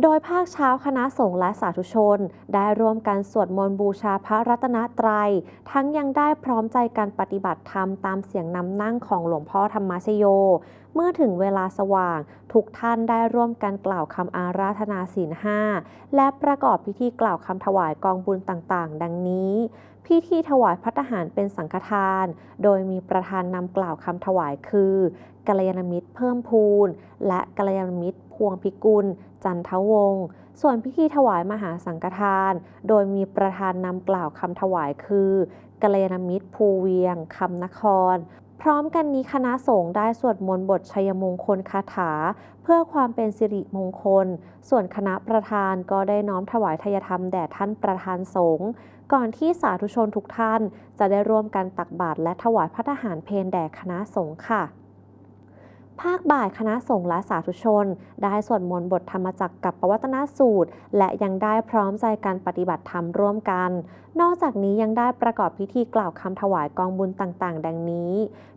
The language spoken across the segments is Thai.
โดยภาคเช้าคณะสงฆ์และสาธุชน ได้ร่วมกันสวดมนต์บูชาพระรัตนตรัย ทั้งยังได้พร้อมใจการปฏิบัติธรรมตามเสียงนำนั่งของหลวงพ่อธรรมชโยเมื่อถึงเวลาสว่าง ทุกท่านได้ร่วมกันกล่าวคำอาราธนาศีลห้าและประกอบพิธีกล่าวคำถวายกองบุญต่างๆ ดังนี้ พิธีถวายพัตหารเป็นสังฆทาน โดยมีประธานนำกล่าวคำถวายคือกัลยาณมิตรเพิ่มพูนและกัลยาณมิตรพวงพิกุล จันทวงศ์ส่วนพิธีถวายมหาสังฆทาน โดยมีประธานนำกล่าวคำถวายคือกัลยาณมิตรภูเวียงคำนคร พร้อมกันนี้คณะสงฆ์ได้สวดมนต์บทชัยมงคลคาถา เพื่อความเป็นสิริมงคล ส่วนคณะประธานก็ได้น้อมถวายทยธรรมแด่ท่านประธานสงฆ์ก่อนที่สาธุชนทุกท่าน จะได้ร่วมกันตักบาตรและถวายพระทหารเพลแด่คณะสงฆ์ค่ะ ภาคบ่ายคณะสงฆ์และสาธุชน ได้สวดมนต์บทธรรมจักรกับปวัตนสูตร และยังได้พร้อมใจการปฏิบัติธรรมร่วมกัน นอกจากนี้ยังได้ประกอบพิธีกล่าวคำถวายกองบุญต่างๆ ดังนี้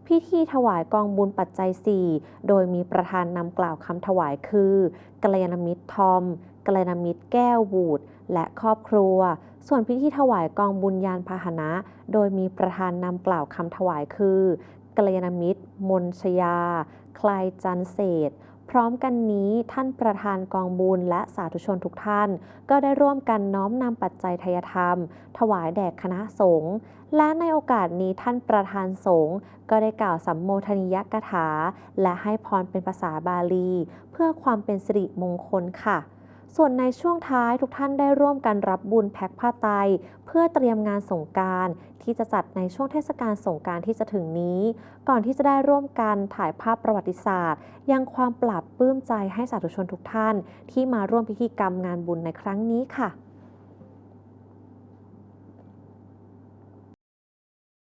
พิธีถวายกองบุญปัจจัย 4 โดยมีประธานนำกล่าวคำถวายคือกัลยาณมิตรทอมกัลยาณมิตรแก้วบูดและครอบครัว ส่วนพิธีถวายกองบุญยานพาหนะ โดยมีประธานนำกล่าวคำถวายคือ กัลยาณมิตร มนชยา คลายจันเศษ พร้อมกันนี้ท่านประธานกองบุญและสาธุชนทุกท่าน ก็ได้ร่วมกันน้อมนำปัจจัยทยธรรม ถวายแด่คณะสงฆ์และในโอกาสนี้ท่านประธานสงฆ์ก็ได้กล่าวสัมโมทนิยกถา และให้พรเป็นภาษาบาลี เพื่อความเป็นสิริมงคลค่ะ ส่วนในช่วงท้ายทุกท่านได้ร่วมกันรับบุญแพ็คผ้าไตรเพื่อเตรียมงานสงการที่จะจัดในช่วงเทศกาลสงการที่จะถึงนี้ ก่อนที่จะได้ร่วมกันถ่ายภาพประวัติศาสตร์ ยังความปราบปลื้มใจให้สาธุชนทุกท่าน ที่มาร่วมพิธีกรรมงานบุญในครั้งนี้ค่ะ